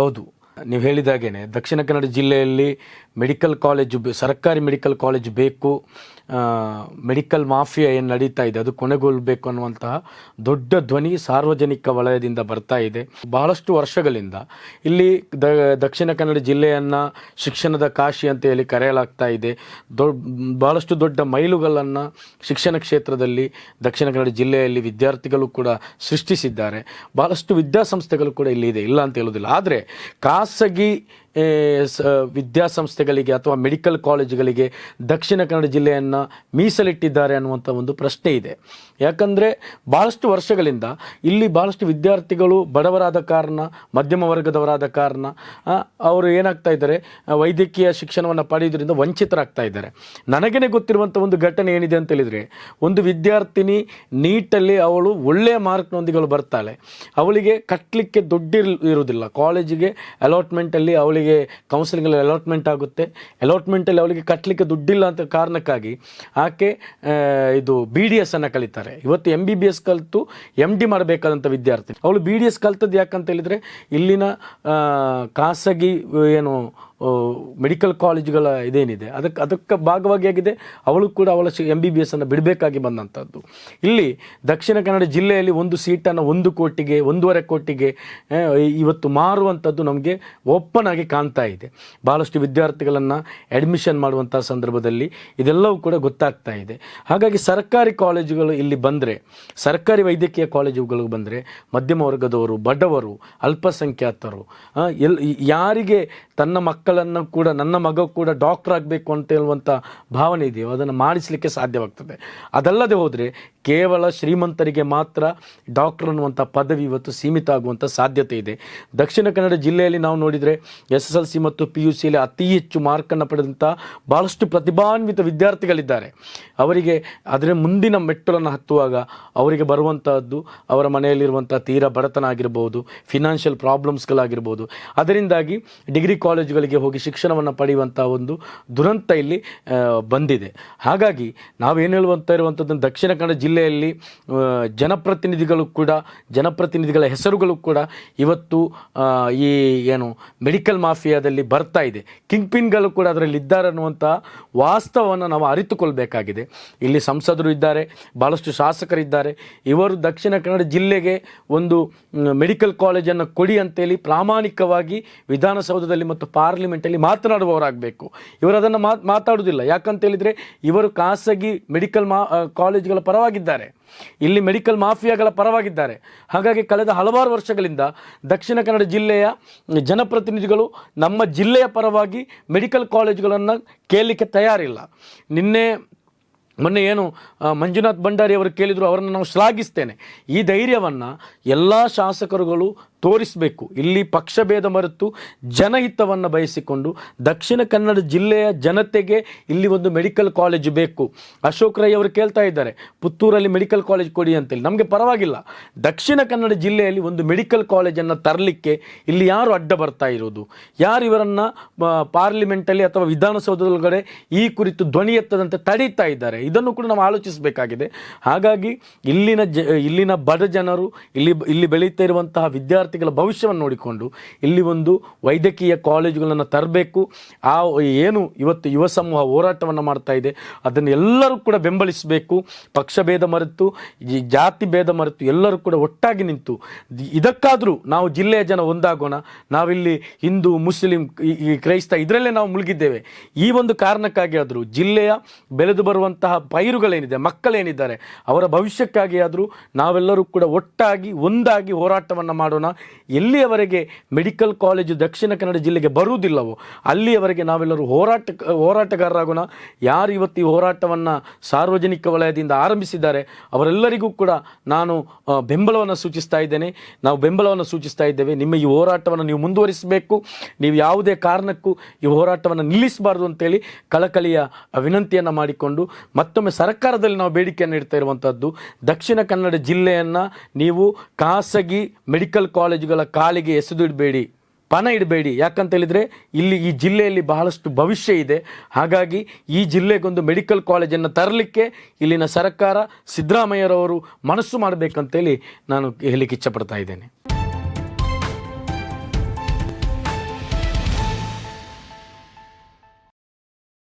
ಹೌದು. ನೀವು ಹೇಳಿದಾಗೇನೆ, ದಕ್ಷಿಣ ಕನ್ನಡ ಜಿಲ್ಲೆಯಲ್ಲಿ ಮೆಡಿಕಲ್ ಕಾಲೇಜು ಸರ್ಕಾರಿ ಮೆಡಿಕಲ್ ಕಾಲೇಜು ಬೇಕು ಮೆಡಿಕಲ್ ಮಾಫಿಯಾ ಏನು ನಡೀತಾ ಇದೆ, ಅದು ಕೊನೆಗೊಳ್ಳಬೇಕು ಅನ್ನುವಂತಹ ದೊಡ್ಡ ಧ್ವನಿ ಸಾರ್ವಜನಿಕ ವಲಯದಿಂದ ಬರ್ತಾ ಇದೆ. ಬಹಳಷ್ಟು ವರ್ಷಗಳಿಂದ ಇಲ್ಲಿ ದ, ದಕ್ಷಿಣ ಕನ್ನಡ ಜಿಲ್ಲೆಯನ್ನು ಶಿಕ್ಷಣದ ಕಾಶಿ ಅಂತ ಹೇಳಿ ಕರೆಯಲಾಗ್ತಾ ಇದೆ. ದೊಡ್ಡ ಬಹಳಷ್ಟು ದೊಡ್ಡ ಮೈಲುಗಳನ್ನು ಶಿಕ್ಷಣ ಕ್ಷೇತ್ರದಲ್ಲಿ ದಕ್ಷಿಣ ಕನ್ನಡ ಜಿಲ್ಲೆಯಲ್ಲಿ ವಿದ್ಯಾರ್ಥಿಗಳು ಕೂಡ ಸೃಷ್ಟಿಸಿದ್ದಾರೆ. ಬಹಳಷ್ಟು ವಿದ್ಯಾಸಂಸ್ಥೆಗಳು ಕೂಡ ಇಲ್ಲಿ ಇದೆ, ಇಲ್ಲ ಅಂತ ಹೇಳೋದಿಲ್ಲ ಆದರೆ ಖಾಸಗಿ ಏ, ಸ ವಿದ್ಯಾಸಂಸ್ಥೆಗಳಿಗೆ ಅಥವಾ ಮೆಡಿಕಲ್ ಕಾಲೇಜುಗಳಿಗೆ ದಕ್ಷಿಣ ಕನ್ನಡ ಜಿಲ್ಲೆಯನ್ನು ಮೀಸಲಿಟ್ಟಿದ್ದಾರೆ ಅನ್ನುವಂಥ ಒಂದು ಪ್ರಶ್ನೆ ಇದೆ. ಯಾಕಂದರೆ ಭಾಳಷ್ಟು ವರ್ಷಗಳಿಂದ ಇಲ್ಲಿ ಭಾಳಷ್ಟು ವಿದ್ಯಾರ್ಥಿಗಳು ಬಡವರಾದ ಕಾರಣ, ಮಧ್ಯಮ ವರ್ಗದವರಾದ ಕಾರಣ ಅವರು ಏನಾಗ್ತಾ ಇದ್ದಾರೆ ವೈದ್ಯಕೀಯ ಶಿಕ್ಷಣವನ್ನು ಪಡೆಯೋದ್ರಿಂದ ವಂಚಿತರಾಗ್ತಾ ಇದ್ದಾರೆ. ನನಗೇ ಗೊತ್ತಿರುವಂಥ ಒಂದು ಘಟನೆ ಏನಿದೆ ಅಂತ ಹೇಳಿದರೆ, ಒಂದು ವಿದ್ಯಾರ್ಥಿನಿ ನೀಟಲ್ಲಿ ಅವಳು ಒಳ್ಳೆಯ ಮಾರ್ಕ್ನೊಂದಿಗೆ ಬರ್ತಾಳೆ. ಅವಳಿಗೆ ಕಟ್ಟಲಿಕ್ಕೆ ದುಡ್ಡು ಇರ್- ಇರುವುದಿಲ್ಲ. ಕಾಲೇಜಿಗೆ ಅಲಾಟ್ಮೆಂಟಲ್ಲಿ ಅವಳಿಗೆ ಕೌನ್ಸಿಲಿಂಗಲ್ಲಿ ಅಲಾಟ್ಮೆಂಟ್ ಆಗುತ್ತೆ. ಅಲಾಟ್ಮೆಂಟಲ್ಲಿ ಅವಳಿಗೆ ಕಟ್ಟಲಿಕ್ಕೆ ದುಡ್ಡಿಲ್ಲ ಅಂತ ಕಾರಣಕ್ಕಾಗಿ ಆಕೆ ಇದು ಬಿ ಡಿ ಎಸ್ ಅನ್ನು ಕಲಿತಾರೆ. ಇವತ್ತು ಎಂ ಬಿ ಬಿ ಎಸ್ ಕಲಿತು ಎಂ ಡಿ ಮಾಡಬೇಕಾದಂಥ ವಿದ್ಯಾರ್ಥಿ. ಅವಳು ಬಿ ಡಿ ಎಸ್ ಕಲ್ತದ್ದು ಯಾಕಂತ ಹೇಳಿದರೆ ಇಲ್ಲಿನ ಖಾಸಗಿ, ಏನು ಮೆಡಿಕಲ್ ಕಾಲೇಜುಗಳ ಇದೇನಿದೆ? ಅದಕ್ಕೆ ಅದಕ್ಕೆ ಭಾಗವಾಗಿ ಆಗಿದೆ ಅವಳು ಕೂಡ ಅವಳ ಎಂ ಬಿ ಬಿ ಎಸ್ ಅನ್ನು ಬಿಡಬೇಕಾಗಿ ಬಂದಂಥದ್ದು ಇಲ್ಲಿ ದಕ್ಷಿಣ ಕನ್ನಡ ಜಿಲ್ಲೆಯಲ್ಲಿ ಒಂದು ಸೀಟನ್ನು ಒಂದು ಕೋಟಿಗೆ, ಒಂದೂವರೆ ಕೋಟಿಗೆ ಇವತ್ತು ಮಾರುವಂಥದ್ದು ನಮಗೆ ಓಪನ್ ಆಗಿ ಕಾಣ್ತಾ ಇದೆ. ಭಾಳಷ್ಟು ವಿದ್ಯಾರ್ಥಿಗಳನ್ನು ಅಡ್ಮಿಷನ್ ಮಾಡುವಂಥ ಸಂದರ್ಭದಲ್ಲಿ ಇದೆಲ್ಲವೂ ಕೂಡ ಗೊತ್ತಾಗ್ತಾ ಇದೆ. ಹಾಗಾಗಿ ಸರ್ಕಾರಿ ಕಾಲೇಜುಗಳು ಇಲ್ಲಿ ಬಂದರೆ, ಸರ್ಕಾರಿ ವೈದ್ಯಕೀಯ ಕಾಲೇಜುಗಳು ಬಂದರೆ, ಮಧ್ಯಮ ವರ್ಗದವರು, ಬಡವರು, ಅಲ್ಪಸಂಖ್ಯಾತರು ಎಲ್, ಯಾರಿಗೆ ತನ್ನ ಮಕ್ಕಳನ್ನು ಕೂಡ, ನನ್ನ ಮಗ ಕೂಡ ಡಾಕ್ಟರ್ ಆಗಬೇಕು ಅಂತ ಹೇಳುವಂಥ ಭಾವನೆ ಇದೆಯೋ, ಅದನ್ನು ಮಾಡಿಸಲಿಕ್ಕೆ ಸಾಧ್ಯವಾಗ್ತದೆ. ಅದಲ್ಲದೆ ಹೋದರೆ, ಕೇವಲ ಶ್ರೀಮಂತರಿಗೆ ಮಾತ್ರ ಡಾಕ್ಟರ್ ಅನ್ನುವಂಥ ಪದವಿ ಇವತ್ತು ಸೀಮಿತ ಆಗುವಂಥ ಸಾಧ್ಯತೆ ಇದೆ. ದಕ್ಷಿಣ ಕನ್ನಡ ಜಿಲ್ಲೆಯಲ್ಲಿ ನಾವು ನೋಡಿದರೆ ಎಸ್ ಎಸ್ ಎಲ್ ಸಿ ಮತ್ತು ಪಿ ಯು ಸಿಯಲ್ಲಿ ಅತಿ ಹೆಚ್ಚು ಮಾರ್ಕನ್ನು ಪಡೆದಂಥ ಭಾಳಷ್ಟು ಪ್ರತಿಭಾನ್ವಿತ ವಿದ್ಯಾರ್ಥಿಗಳಿದ್ದಾರೆ. ಅವರಿಗೆ ಅದರ ಮುಂದಿನ ಮೆಟ್ಟಲನ್ನು ಹತ್ತುವಾಗ ಅವರಿಗೆ ಬರುವಂತಹದ್ದು ಅವರ ಮನೆಯಲ್ಲಿರುವಂಥ ತೀರಾ ಬಡತನ ಆಗಿರ್ಬೋದು ಫಿನಾನ್ಷಿಯಲ್ ಪ್ರಾಬ್ಲಮ್ಸ್ಗಳಾಗಿರ್ಬೋದು ಅದರಿಂದಾಗಿ ಡಿಗ್ರಿ ಕಾಲೇಜುಗಳಿಗೆ ಹೋಗಿ ಶಿಕ್ಷಣವನ್ನು ಪಡೆಯುವಂಥ ಒಂದು ದುರಂತ ಇಲ್ಲಿ ಬಂದಿದೆ. ಹಾಗಾಗಿ ನಾವೇನು ಹೇಳುವಂತ ಇರುವಂಥದ್ದು ದಕ್ಷಿಣ ಕನ್ನಡ ಜಿಲ್ಲೆಯಲ್ಲಿ ಜನಪ್ರತಿನಿಧಿಗಳು ಕೂಡ, ಜನಪ್ರತಿನಿಧಿಗಳ ಹೆಸರುಗಳು ಕೂಡ ಇವತ್ತು ಈ ಏನು ಮೆಡಿಕಲ್ ಮಾಫಿಯಾದಲ್ಲಿ ಬರ್ತಾ ಇದೆ. ಕಿಂಗ್ ಪಿನ್ಗಳು ಕೂಡ ಅದರಲ್ಲಿ ಇದ್ದಾರೆ ಅನ್ನುವಂಥ ವಾಸ್ತವವನ್ನು ನಾವು ಅರಿತುಕೊಳ್ಬೇಕಾಗಿದೆ. ಇಲ್ಲಿ ಸಂಸದರು ಇದ್ದಾರೆ ಭಾಳಷ್ಟು ಶಾಸಕರಿದ್ದಾರೆ. ಇವರು ದಕ್ಷಿಣ ಕನ್ನಡ ಜಿಲ್ಲೆಗೆ ಒಂದು, ಮೆಡಿಕಲ್ ಕಾಲೇಜನ್ನು ಕೊಡಿ ಅಂತೇಳಿ ಪ್ರಾಮಾಣಿಕವಾಗಿ ವಿಧಾನಸೌಧದಲ್ಲಿ ಮತ್ತು ಪಾರ್ಲಿಮೆಂಟಲ್ಲಿ ಮಾತನಾಡುವವರಾಗಬೇಕು. ಇವರು ಅದನ್ನು ಮಾತ್ ಮಾತಾಡುವುದಿಲ್ಲ. ಯಾಕಂತ ಹೇಳಿದರೆ ಇವರು ಖಾಸಗಿ ಮೆಡಿಕಲ್ ಮಾ ಕಾಲೇಜುಗಳ ಪರವಾಗಿದ್ದಾರೆ. ಇಲ್ಲಿ ಮೆಡಿಕಲ್ ಮಾಫಿಯಾಗಳ ಪರವಾಗಿದ್ದಾರೆ. ಹಾಗಾಗಿ ಕಳೆದ ಹಲವಾರು ವರ್ಷಗಳಿಂದ ದಕ್ಷಿಣ ಕನ್ನಡ ಜಿಲ್ಲೆಯ ಜನಪ್ರತಿನಿಧಿಗಳು ನಮ್ಮ ಜಿಲ್ಲೆಯ ಪರವಾಗಿ ಮೆಡಿಕಲ್ ಕಾಲೇಜುಗಳನ್ನು ಕೇಳಲಿಕ್ಕೆ ತಯಾರಿಲ್ಲ. ನಿನ್ನೆ, ಮೊನ್ನೆ ಏನು ಮಂಜುನಾಥ್ ಭಂಡಾರಿ ಅವರು ಕೇಳಿದರು, ಅವರನ್ನು ನಾವು ಶ್ಲಾಘಿಸ್ತೇನೆ. ಈ ಧೈರ್ಯವನ್ನು ಎಲ್ಲ ಶಾಸಕರುಗಳು ತೋರಿಸಬೇಕು. ಇಲ್ಲಿ ಪಕ್ಷಭೇದ ಮರೆತು ಜನಹಿತವನ್ನು ಬಯಸಿಕೊಂಡು ದಕ್ಷಿಣ ಕನ್ನಡ ಜಿಲ್ಲೆಯ ಜನತೆಗೆ ಇಲ್ಲಿ ಒಂದು ಮೆಡಿಕಲ್ ಕಾಲೇಜು ಬೇಕು. ಅಶೋಕ್ ರೈ ಅವರು ಕೇಳ್ತಾ ಇದ್ದಾರೆ, ಪುತ್ತೂರಲ್ಲಿ ಮೆಡಿಕಲ್ ಕಾಲೇಜ್ ಕೊಡಿ ಅಂತೇಳಿ. ನಮಗೆ ಪರವಾಗಿಲ್ಲ. ದಕ್ಷಿಣ ಕನ್ನಡ ಜಿಲ್ಲೆಯಲ್ಲಿ ಒಂದು ಮೆಡಿಕಲ್ ಕಾಲೇಜನ್ನು ತರಲಿಕ್ಕೆ ಇಲ್ಲಿ ಯಾರು ಅಡ್ಡ ಬರ್ತಾ ಇರೋದು? ಯಾರು ಇವರನ್ನು ಪಾರ್ಲಿಮೆಂಟಲ್ಲಿ ಅಥವಾ ವಿಧಾನಸೌಧದೊಳಗಡೆ ಈ ಕುರಿತು ಧ್ವನಿ ಎತ್ತದಂತೆ ತಡೀತಾ ಇದ್ದಾರೆ? ಇದನ್ನು ಕೂಡ ನಾವು ಆಲೋಚಿಸಬೇಕಾಗಿದೆ. ಹಾಗಾಗಿ ಇಲ್ಲಿನ ಜ, ಇಲ್ಲಿನ ಬಡ ಜನರು, ಇಲ್ಲಿ ಇಲ್ಲಿ ಬೆಳೀತಾ ಇರುವಂತಹ ವಿದ್ಯಾರ್ಥಿಗಳ ಭವಿಷ್ಯವನ್ನು ನೋಡಿಕೊಂಡು ಇಲ್ಲಿ ಒಂದು ವೈದ್ಯಕೀಯ ಕಾಲೇಜುಗಳನ್ನು ತರಬೇಕು. ಆ ಏನು ಇವತ್ತು ಯುವ ಸಮೂಹ ಹೋರಾಟವನ್ನು ಮಾಡ್ತಾ ಇದೆ. ಅದನ್ನು ಎಲ್ಲರೂ ಕೂಡ ಬೆಂಬಲಿಸಬೇಕು. ಪಕ್ಷಭೇದ ಮರೆತು, ಈ ಜಾತಿ ಭೇದ ಮರೆತು ಎಲ್ಲರೂ ಕೂಡ ಒಟ್ಟಾಗಿ ನಿಂತು, ಇದಕ್ಕಾದರೂ ನಾವು ಜಿಲ್ಲೆಯ ಜನ ಒಂದಾಗೋಣ. ನಾವಿಲ್ಲಿ ಹಿಂದೂ, ಮುಸ್ಲಿಂ ಈ ಕ್ರೈಸ್ತ ಇದರಲ್ಲೇ ನಾವು ಮುಳುಗಿದ್ದೇವೆ. ಈ ಒಂದು ಕಾರಣಕ್ಕಾಗಿ ಆದರೂ ಜಿಲ್ಲೆಯ ಬೆಳೆದು ಬರುವಂತಹ ಪೈರುಗಳೇನಿದೆ, ಮಕ್ಕಳೇನಿದ್ದಾರೆ, ಅವರ ಭವಿಷ್ಯಕ್ಕಾಗಿ ಆದರೂ ನಾವೆಲ್ಲರೂ ಕೂಡ ಒಟ್ಟಾಗಿ, ಒಂದಾಗಿ ಹೋರಾಟವನ್ನು ಮಾಡೋಣ. ಎಲ್ಲಿಯವರೆಗೆ ಮೆಡಿಕಲ್ ಕಾಲೇಜು ದಕ್ಷಿಣ ಕನ್ನಡ ಜಿಲ್ಲೆಗೆ ಬರುವುದಿಲ್ಲವೋ ಅಲ್ಲಿಯವರೆಗೆ ನಾವೆಲ್ಲರೂ ಹೋರಾಟ ಹೋರಾಟಗಾರರಾಗೋಣ. ಯಾರು ಇವತ್ತು ಈ ಹೋರಾಟವನ್ನು ಸಾರ್ವಜನಿಕ ವಲಯದಿಂದ ಆರಂಭಿಸಿದ್ದಾರೆ ಅವರೆಲ್ಲರಿಗೂ ಕೂಡ ನಾನು ಬೆಂಬಲವನ್ನು ಸೂಚಿಸ್ತಾ ಇದ್ದೇನೆ. ನಾವು ಬೆಂಬಲವನ್ನು ಸೂಚಿಸ್ತಾ ಇದ್ದೇವೆ. ನಿಮ್ಮ ಈ ಹೋರಾಟವನ್ನು ನೀವು ಮುಂದುವರಿಸಬೇಕು. ನೀವು ಯಾವುದೇ ಕಾರಣಕ್ಕೂ ಈ ಹೋರಾಟವನ್ನು ನಿಲ್ಲಿಸಬಾರ್ದು ಅಂತೇಳಿ ಕಳಕಳಿಯ ವಿನಂತಿಯನ್ನು ಮಾಡಿಕೊಂಡು ಮತ್ತೊಮ್ಮೆ ಸರ್ಕಾರದಲ್ಲಿ ನಾವು ಬೇಡಿಕೆಯನ್ನು ಇಡ್ತಾ ಇರುವಂಥದ್ದು ದಕ್ಷಿಣ ಕನ್ನಡ ಜಿಲ್ಲೆಯನ್ನು ನೀವು ಖಾಸಗಿ ಮೆಡಿಕಲ್ ಕಾಲೇಜುಗಳ ಕಾಲಿಗೆ ಎಸೆದು ಇಡಬೇಡಿ ಪಣ ಇಡಬೇಡಿ. ಯಾಕಂತ ಹೇಳಿದರೆ ಇಲ್ಲಿ ಈ ಜಿಲ್ಲೆಯಲ್ಲಿ ಬಹಳಷ್ಟು ಭವಿಷ್ಯ ಇದೆ. ಹಾಗಾಗಿ ಈ ಜಿಲ್ಲೆಗೊಂದು ಮೆಡಿಕಲ್ ಕಾಲೇಜನ್ನು ತರಲಿಕ್ಕೆ ಇಲ್ಲಿನ ಸರ್ಕಾರ ಸಿದ್ದರಾಮಯ್ಯರವರು ಮನಸ್ಸು ಮಾಡಬೇಕಂತೇಳಿ ನಾನು ಹೇಳಲಿಕ್ಕೆ ಇಚ್ಛಪಡ್ತಾ ಇದ್ದೇನೆ.